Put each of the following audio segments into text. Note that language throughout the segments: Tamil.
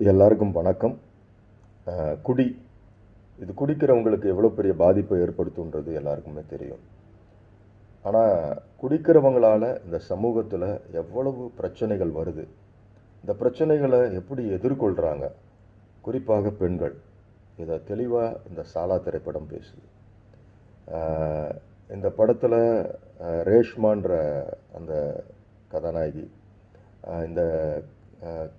எல்லாருக்கும் வணக்கம். குடி. இது குடிக்கிறவங்களுக்கு எவ்வளோ பெரிய பாதிப்பை ஏற்படுத்துன்றது எல்லாருக்குமே தெரியும். ஆனால் குடிக்கிறவங்களால் இந்த சமூகத்தில் எவ்வளவு பிரச்சனைகள் வருது. இந்த பிரச்சனைகளை எப்படி எதிர்கொள்கிறாங்க குறிப்பாக பெண்கள். இதை தெளிவாக இந்த சாலா திரைப்படம் பேசுது. இந்த படத்தில் ரேஷ்மான்ற அந்த கதாநாயகி இந்த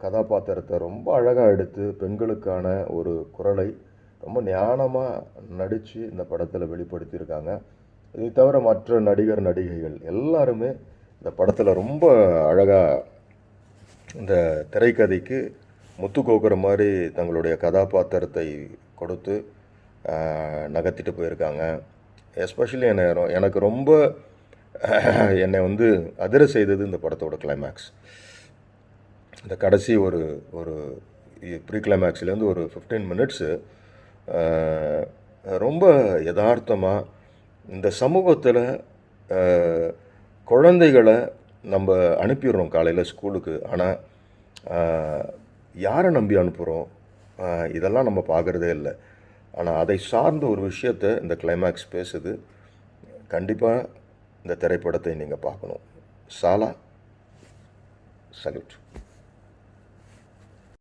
கதாபாத்திரத்தை ரொம்ப அழகாக எடுத்து பெண்களுக்கான ஒரு குரலை ரொம்ப ஞானமாக நடித்து இந்த படத்தில் வெளிப்படுத்தியிருக்காங்க. இதை தவிர மற்ற நடிகர் நடிகைகள் எல்லாருமே இந்த படத்தில் ரொம்ப அழகாக இந்த திரைக்கதைக்கு முத்து கோக்குற மாதிரி தங்களுடைய கதாபாத்திரத்தை கொடுத்து நகர்த்திட்டு போயிருக்காங்க. எஸ்பெஷலி என்னை எனக்கு ரொம்ப என்னை வந்து அதிர செய்தது இந்த படத்தோட கிளைமேக்ஸ் இந்த கடைசி ஒரு ஒரு ப்ரீ கிளைமேக்ஸ்லேருந்து ஒரு ஃபிஃப்டீன் மினிட்ஸு ரொம்ப யதார்த்தமாக இந்த சமூகத்தில் குழந்தைகளை நம்ம அனுப்பிடுறோம் காலையில் ஸ்கூலுக்கு. ஆனால் யாரை நம்பி அனுப்புகிறோம் இதெல்லாம் நம்ம பார்க்குறதே இல்லை. ஆனால் அதை சார்ந்த ஒரு விஷயத்தை இந்த கிளைமேக்ஸ் பேசுது. கண்டிப்பாக இந்த திரைப்படத்தை நீங்கள் பார்க்கணும். சாலா சல்யூட்.